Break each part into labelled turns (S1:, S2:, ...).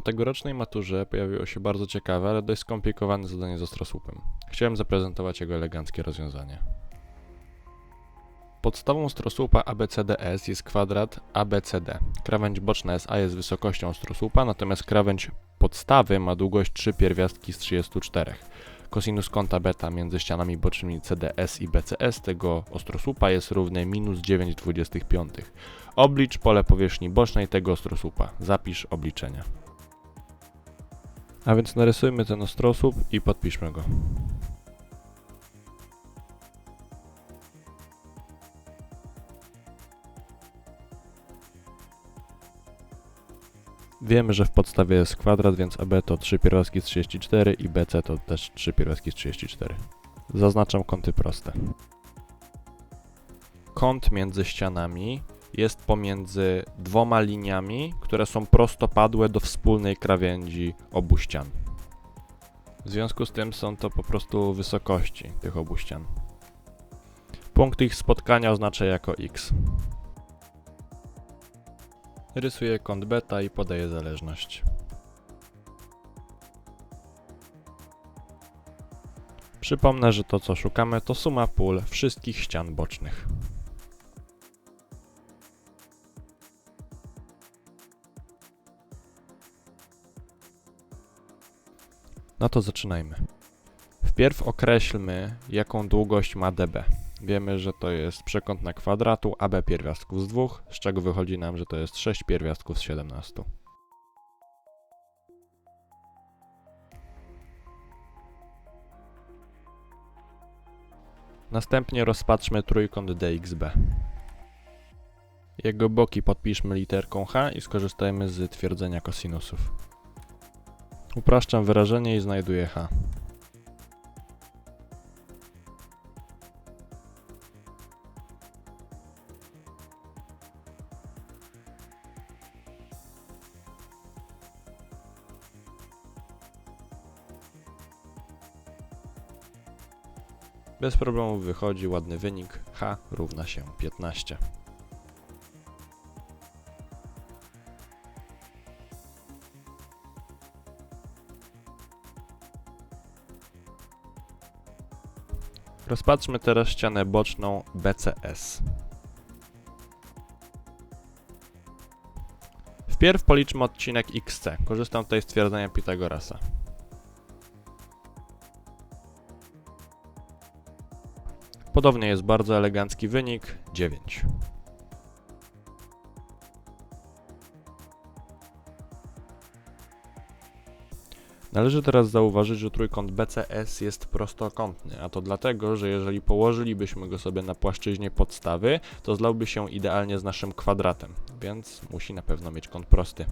S1: Na tegorocznej maturze pojawiło się bardzo ciekawe, ale dość skomplikowane zadanie z ostrosłupem. Chciałem zaprezentować jego eleganckie rozwiązanie. Podstawą ostrosłupa ABCDS jest kwadrat ABCD. Krawędź boczna SA jest wysokością ostrosłupa, natomiast krawędź podstawy ma długość 3 pierwiastki z 34. Kosinus kąta beta między ścianami bocznymi CDS i BCS tego ostrosłupa jest równy minus 9,25. Oblicz pole powierzchni bocznej tego ostrosłupa. Zapisz obliczenia. A więc narysujmy ten ostrosłup i podpiszmy go. Wiemy, że w podstawie jest kwadrat, więc AB to 3 pierwiastki z 34 i BC to też 3 pierwiastki z 34. Zaznaczam kąty proste. Kąt między ścianami jest pomiędzy dwoma liniami, które są prostopadłe do wspólnej krawędzi obu ścian. W związku z tym są to po prostu wysokości tych obu ścian. Punkt ich spotkania oznacza jako x. Rysuję kąt beta i podaję zależność. Przypomnę, że to co szukamy to suma pól wszystkich ścian bocznych. No to zaczynajmy. Wpierw określmy, jaką długość ma dB. Wiemy, że to jest przekątna kwadratu AB pierwiastków z 2, z czego wychodzi nam, że to jest 6 pierwiastków z 17. Następnie rozpatrzmy trójkąt DXB. Jego boki podpiszmy literką H i skorzystajmy z twierdzenia kosinusów. Upraszczam wyrażenie i znajduję H. Bez problemu wychodzi ładny wynik H równa się 15. Rozpatrzmy teraz ścianę boczną BCS. Wpierw policzmy odcinek XC. Korzystam tutaj z twierdzenia Pitagorasa. Podobnie jest bardzo elegancki wynik 9. Należy teraz zauważyć, że trójkąt BCS jest prostokątny, a to dlatego, że jeżeli położylibyśmy go sobie na płaszczyźnie podstawy, to zlałby się idealnie z naszym kwadratem, więc musi na pewno mieć kąt prosty.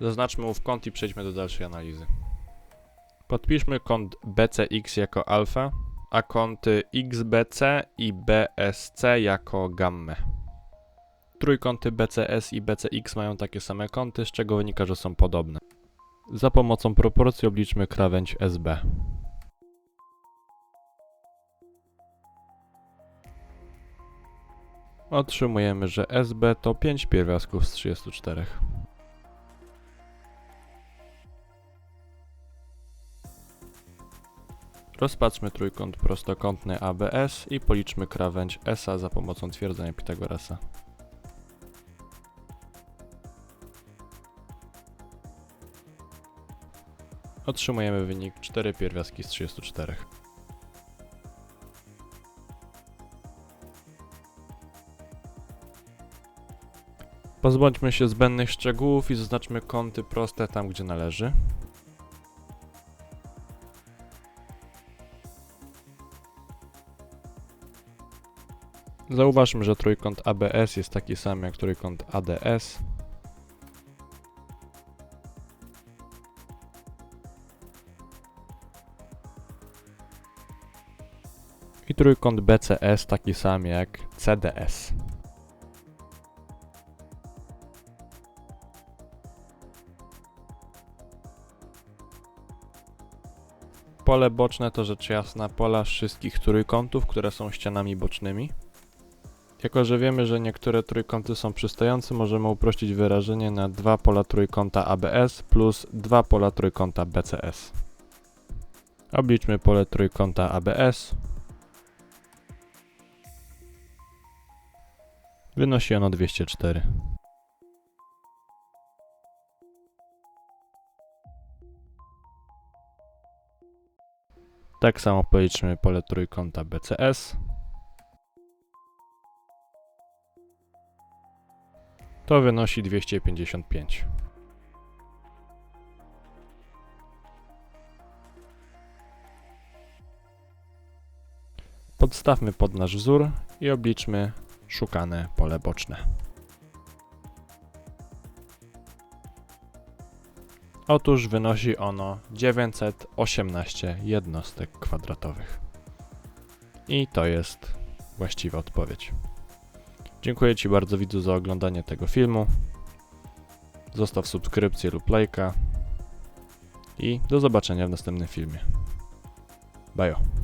S1: Zaznaczmy mu w kąt i przejdźmy do dalszej analizy. Podpiszmy kąt BCX jako alfa, a kąty XBC i BSC jako gammę. Trójkąty BCS i BCX mają takie same kąty, z czego wynika, że są podobne. Za pomocą proporcji obliczmy krawędź SB. Otrzymujemy, że SB to 5 pierwiastków z 34. Rozpatrzmy trójkąt prostokątny ABS i policzmy krawędź SA za pomocą twierdzenia Pitagorasa. Otrzymujemy wynik 4 pierwiastki z 34. Pozbądźmy się zbędnych szczegółów i zaznaczmy kąty proste tam, gdzie należy. Zauważmy, że trójkąt ABS jest taki sam jak trójkąt ADS. Trójkąt BCS taki sam jak CDS. Pole boczne to rzecz jasna pola wszystkich trójkątów, które są ścianami bocznymi. Jako, że wiemy, że niektóre trójkąty są przystające, możemy uprościć wyrażenie na dwa pola trójkąta ABS plus dwa pola trójkąta BCS. Obliczmy pole trójkąta ABS. Wynosi ono 204. Tak samo policzmy pole trójkąta BCS. To wynosi 255. Podstawmy pod nasz wzór i obliczmy szukane pole boczne. Otóż wynosi ono 918 jednostek kwadratowych. I to jest właściwa odpowiedź. Dziękuję Ci bardzo widzu za oglądanie tego filmu. Zostaw subskrypcję lub lajka. I do zobaczenia w następnym filmie. Bajo.